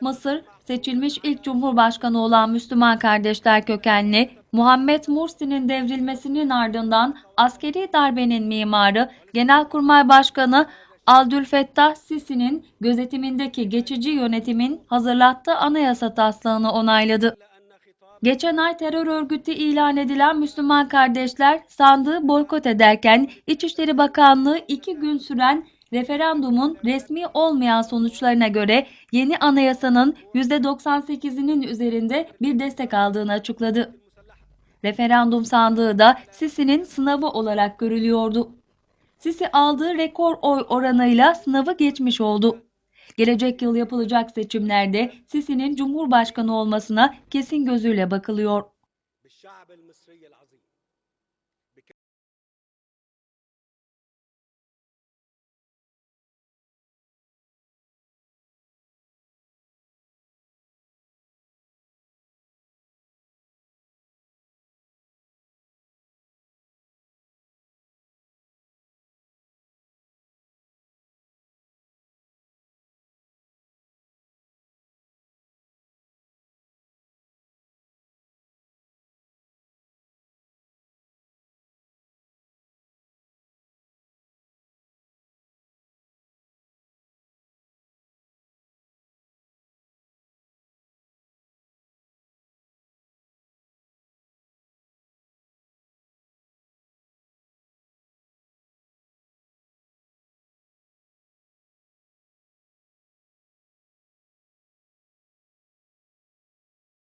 Mısır, seçilmiş ilk cumhurbaşkanı olan Müslüman kardeşler kökenli Muhammed Mursi'nin devrilmesinin ardından askeri darbenin mimarı Genelkurmay Başkanı Abdülfettah Sisi'nin gözetimindeki geçici yönetimin hazırlattığı anayasa taslağını onayladı. Geçen ay terör örgütü ilan edilen Müslüman kardeşler sandığı boykot ederken İçişleri Bakanlığı iki gün süren referandumun resmi olmayan sonuçlarına göre yeni anayasanın %98'inin üzerinde bir destek aldığını açıkladı. Referandum sandığı da Sisi'nin sınavı olarak görülüyordu. Sisi aldığı rekor oy oranıyla sınavı geçmiş oldu. Gelecek yıl yapılacak seçimlerde Sisi'nin Cumhurbaşkanı olmasına kesin gözüyle bakılıyor.